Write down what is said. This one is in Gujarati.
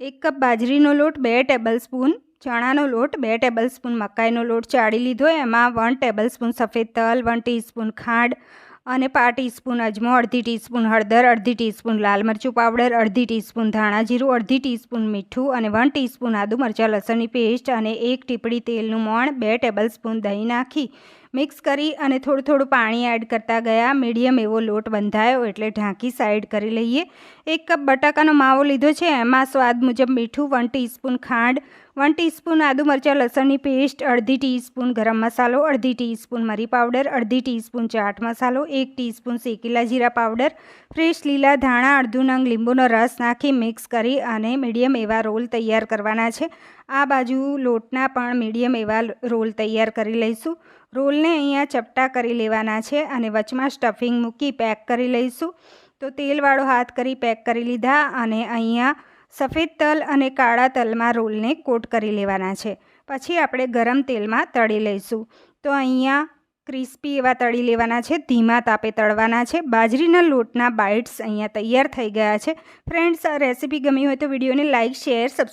એક કપ બાજરીનો લોટ, બે ટેબલ સ્પૂન ચણાનો લોટ, બે ટેબલ સ્પૂન મકાઈનો લોટ ચાળી લીધો. એમાં વન ટેબલ સ્પૂન સફેદ તલ, વન ટીસ્પૂન ખાંડ અને પા ટીસ્પૂન અજમો, અડધી ટીસ્પૂન હળદર, અડધી ટીસ્પૂન લાલ મરચું પાવડર, અડધી ટીસ્પૂન ધાણા જીરું, અડધી ટીસ્પૂન મીઠું અને વન ટીસ્પૂન આદુ મરચાં, લસણની પેસ્ટ અને એક ટીપડી તેલનું મોણ, બે ટેબલ સ્પૂન દહીં નાખી. મિક્સ કરી અને થોડું થોડું પાણી એડ કરતા ગયા. મીડિયમ એવો લોટ બંધાયો એટલે ઢાંકી સાઈડ કરી લઈએ. એક કપ બટાકાનો માવો લીધો છે. એમાં સ્વાદ મુજબ મીઠું વન ટીસ્પૂન ખાંડ વન ટીસ્પૂન આદુ મરચાં, લસણની પેસ્ટ, અડધી ટીસ્પૂન ગરમ મસાલો, અડધી ટીસ્પૂન મરી પાવડર, અડધી ટીસ્પૂન ચાટ મસાલો, એક ટીસ્પૂન શેકેલા જીરા પાવડર, ફ્રેશ લીલા ધાણા, અડધું નંગ લીંબુનો રસ નાખી મિક્સ કરી અને મીડિયમ એવા રોલ તૈયાર કરવાના છે. આ બાજુ લોટના પણ મીડિયમ એવા રોલ તૈયાર કરી લઈશું. રોલને અહીંયા ચપટા કરી લેવાના છે અને વચમાં સ્ટફિંગ મૂકી પેક કરી લઈશું. તો તેલવાળો હાથ કરી પેક કરી લીધા અને અહીંયા સફેદ તલ અને કાળા તલમાં રોલને કોટ કરી લેવાના છે. પછી આપણે ગરમ તેલમાં તળી લઈશું. તો અહીંયા ક્રિસ્પી એવા તળી લેવાના છે, ધીમા તાપે તળવાના છે. બાજરીના લોટના બાઇટ્સ અહીંયા તૈયાર થઈ ગયા છે. ફ્રેન્ડ્સ, આ રેસીપી ગમી હોય તો વિડીયોને લાઇક, શેર સબસ્ક્રાઈબ